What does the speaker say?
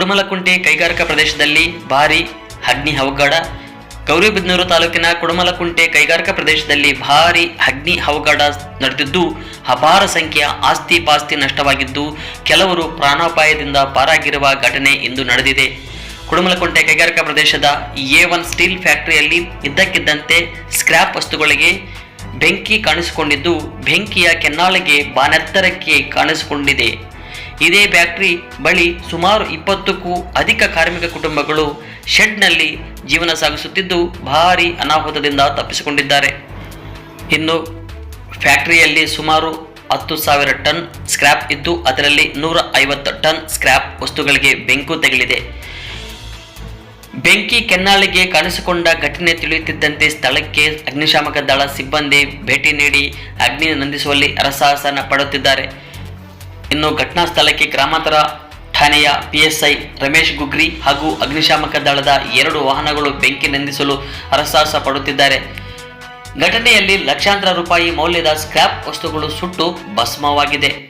ಕುಡಮಲಕುಂಟೆ ಕೈಗಾರಿಕಾ ಪ್ರದೇಶದಲ್ಲಿ ಭಾರಿ ಅಗ್ನಿ ಅವಘಡ. ಗೌರಿಬಿದನೂರು ತಾಲೂಕಿನ ಕುಡಮಲಕುಂಟೆ ಕೈಗಾರಿಕಾ ಪ್ರದೇಶದಲ್ಲಿ ಭಾರಿ ಅಗ್ನಿ ಅವಘಡ ನಡೆದಿದ್ದು, ಅಪಾರ ಸಂಖ್ಯೆಯ ಆಸ್ತಿ ಪಾಸ್ತಿ ನಷ್ಟವಾಗಿದ್ದು, ಕೆಲವರು ಪ್ರಾಣಾಪಾಯದಿಂದ ಪಾರಾಗಿರುವ ಘಟನೆ ಇಂದು ನಡೆದಿದೆ. ಕುಡಮಲಕುಂಟೆ ಕೈಗಾರಿಕಾ ಪ್ರದೇಶದ ಎ ಒನ್ ಸ್ಟೀಲ್ ಫ್ಯಾಕ್ಟರಿಯಲ್ಲಿ ಇದ್ದಕ್ಕಿದ್ದಂತೆ ಸ್ಕ್ರ್ಯಾಪ್ ವಸ್ತುಗಳಿಗೆ ಬೆಂಕಿ ಕಾಣಿಸಿಕೊಂಡಿದ್ದು, ಬೆಂಕಿಯ ಕೆನ್ನಾಳಿಗೆ ಬಾನೆತ್ತರಕ್ಕೆ ಕಾಣಿಸಿಕೊಂಡಿದೆ. ಇದೇ ಫ್ಯಾಕ್ಟರಿ ಬಳಿ ಸುಮಾರು ಇಪ್ಪತ್ತಕ್ಕೂ ಅಧಿಕ ಕಾರ್ಮಿಕ ಕುಟುಂಬಗಳು ಶೆಡ್ನಲ್ಲಿ ಜೀವನ ಸಾಗಿಸುತ್ತಿದ್ದು ಭಾರಿ ಅನಾಹುತದಿಂದ ತಪ್ಪಿಸಿಕೊಂಡಿದ್ದಾರೆ. ಇನ್ನು ಫ್ಯಾಕ್ಟರಿಯಲ್ಲಿ ಸುಮಾರು ಹತ್ತು ಸಾವಿರ ಟನ್ ಸ್ಕ್ರ್ಯಾಪ್ ಇದ್ದು ಅದರಲ್ಲಿ ನೂರ ಐವತ್ತು ಟನ್ ಸ್ಕ್ರ್ಯಾಪ್ ವಸ್ತುಗಳಿಗೆ ಬೆಂಕು ತಗಲಿದೆ. ಬೆಂಕಿ ಕೆನ್ನಾಳಿಗೆ ಕಾಣಿಸಿಕೊಂಡ ಘಟನೆ ತಿಳಿಯುತ್ತಿದ್ದಂತೆ ಸ್ಥಳಕ್ಕೆ ಅಗ್ನಿಶಾಮಕ ದಳ ಸಿಬ್ಬಂದಿ ಭೇಟಿ ನೀಡಿ ಅಗ್ನಿ ನಂದಿಸುವಲ್ಲಿ ಅರಸಾಹಸನ ಪಡುತ್ತಿದ್ದಾರೆ. ಇನ್ನು ಘಟನಾ ಸ್ಥಳಕ್ಕೆ ಗ್ರಾಮಾಂತರ ಠಾಣೆಯ ಪಿಎಸ್ಐ ರಮೇಶ್ ಗುಗ್ರಿ ಹಾಗೂ ಅಗ್ನಿಶಾಮಕ ದಳದ ಎರಡು ವಾಹನಗಳು ಬೆಂಕಿ ನಂದಿಸಲು ಹರಸಾಹಸ ಪಡುತ್ತಿದ್ದಾರೆ. ಘಟನೆಯಲ್ಲಿ ಲಕ್ಷಾಂತರ ರೂಪಾಯಿ ಮೌಲ್ಯದ ಸ್ಕ್ರ್ಯಾಪ್ ವಸ್ತುಗಳು ಸುಟ್ಟು ಭಸ್ಮವಾಗಿದೆ.